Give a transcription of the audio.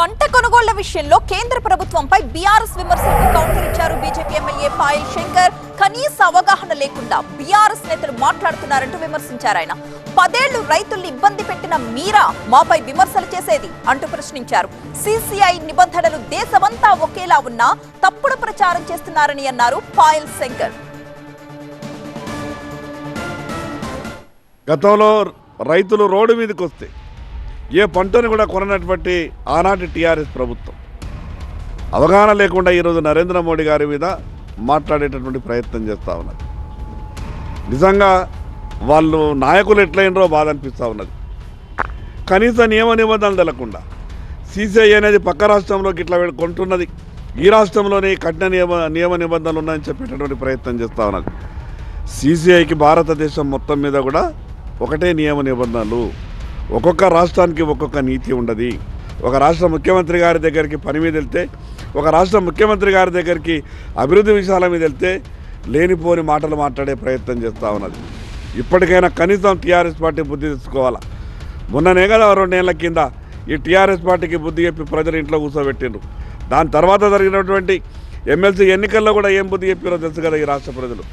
పంట కొనుగోళ్ళ విషయంలో కేంద్ర ప్రభుత్వంపై బీఆర్ఎస్ విమర్శలకు కౌంటర్ ఇచ్చారు బీజేపీ ఎమ్మెల్యే పాయల్ శంకర్. కనీస అవగాహన లేకుండా బీఆర్ఎస్ నేతలు మాట్లాడుతున్నారంటూ విమర్శించారు ఆయన. పదేళ్ళు రైతుల్ని ఇబ్బంది పెట్టిన మీరా మాపై విమర్శలు చేసేది అంటూ ప్రశ్నించారు. సీసీఐ నిబంధనలు దేశమంతా ఒకేలా ఉన్నా తప్పుడు ప్రచారం చేస్తున్నారని అన్నారు పాయల్ శంకర్. గతంలో రైతులు రోడ్డు మీదకి వస్తే ఏ పంటను కూడా కొననటువంటి ఆనాటి టీఆర్ఎస్ ప్రభుత్వం. అవగాహన లేకుండా ఈరోజు నరేంద్ర మోడీ గారి మీద మాట్లాడేటటువంటి ప్రయత్నం చేస్తూ ఉన్నది. నిజంగా వాళ్ళు నాయకులు ఎట్లయినరో బాధ అనిపిస్తూ ఉన్నది. కనీస నియమ నిబంధనలు తెలకుండా సీసీఐ అనేది పక్క రాష్ట్రంలోకి ఇట్లా కొంటున్నది. ఈ రాష్ట్రంలోనే కఠిన నియమ నియమ నిబంధనలు ఉన్నాయని చెప్పేటటువంటి ప్రయత్నం చేస్తూ ఉన్నది. సీసీఐకి భారతదేశం మొత్తం మీద కూడా ఒకటే నియమ నిబంధనలు. ఒక్కొక్క రాష్ట్రానికి ఒక్కొక్క నీతి ఉండదు. ఒక రాష్ట్ర ముఖ్యమంత్రి గారి దగ్గరికి పని మీద వెళ్తే ఒక రాష్ట్ర ముఖ్యమంత్రి గారి దగ్గరికి అభివృద్ధి విషయాల మీద వెళ్తే లేనిపోని మాటలు మాట్లాడే ప్రయత్నం చేస్తూ ఉన్నది. ఇప్పటికైనా కనీసం టీఆర్ఎస్ పార్టీ బుద్ధి తెచ్చుకోవాలా? మొన్ననే కదా రెండేళ్ళ కింద ఈ టీఆర్ఎస్ పార్టీకి బుద్ధి చెప్పి ప్రజలు ఇంట్లో కూర్చోబెట్టిండ్రు. దాని తర్వాత జరిగినటువంటి ఎమ్మెల్సీ ఎన్నికల్లో కూడా ఏం బుద్ధి చెప్పారో తెలుసు కదా ఈ రాష్ట్ర ప్రజలు.